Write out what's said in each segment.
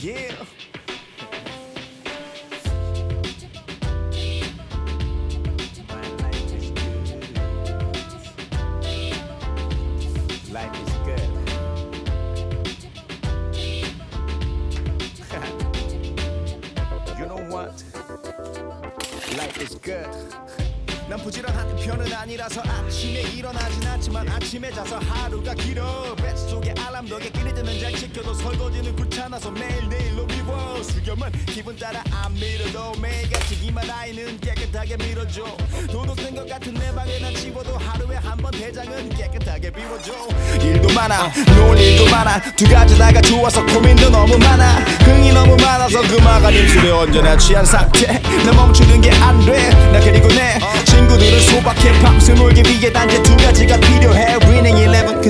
yeah. Life is good. you know what? Life is good. 난 부지런한 편은 아니라서 아침에 일어나진 않지만 아침에 자서 하루가 길어 지켜도 설거지는 귀찮아서 매일내일로 미워. 수염은 기분 따라 안 밀어도 매일같이 이만 아이는 깨끗하게 밀어줘. 도둑된 것 같은 내 방에 난 치워도 하루에 한 번 대장은 깨끗하게 비워줘. 일도 많아 놀 일도 많아. 두 가지 다가 좋아서 고민도 너무 많아. 흥이 너무 많아서 그마가 입술에 언제나 취한 상태. 나 멈추는 게 안 돼. 나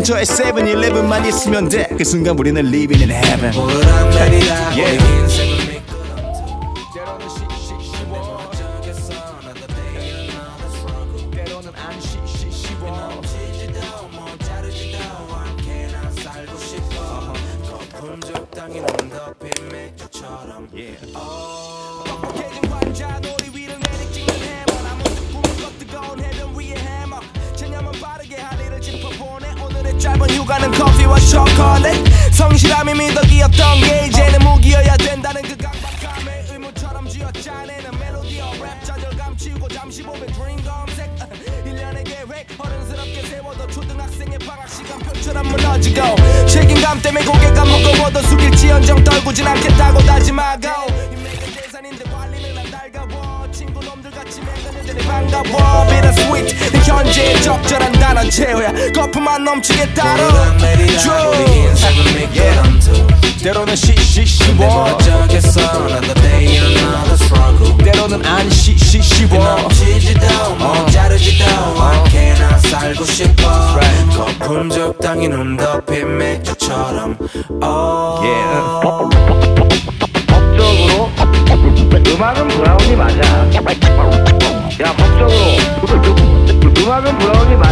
근처에 Eleven만 있으면 돼 그 순간 우리는 living in heaven 오르락내리락 우리 Yeah. 짧은 휴가는 커피와 초콜릿. 성실함이 미덕이었던 게 이제는 무기여야 된다는 그 강박함의 의무처럼 쥐어짜내는 멜로디와 랩 좌절감 치우고 잠시 보면 드림 검색. 1년의 계획 어른스럽게 세워도 초등학생의 방학 시간 표처럼 무너지고. 책임감 때문에 고개가 무거워도 숙일지언정 떨구진 않겠다고 다짐하고. 인맥은 재산인데 관리는 안 달가워. 친구 놈들 같이 매가는 전에 반가워. 비는 스위트 현재의 적절한 난 최후야 거품만 넘치게 따로 때로는 시시시워. 때로는 안 시시시워. 넘치지도 어. 못 자르지도 어. 않게나 살고 싶어. 거품 적당히 눈 덮인 맥주처럼. 어. 법적으로 음악은 브라운이 맞아. 야 법적으로 음악은 브라운이 맞아.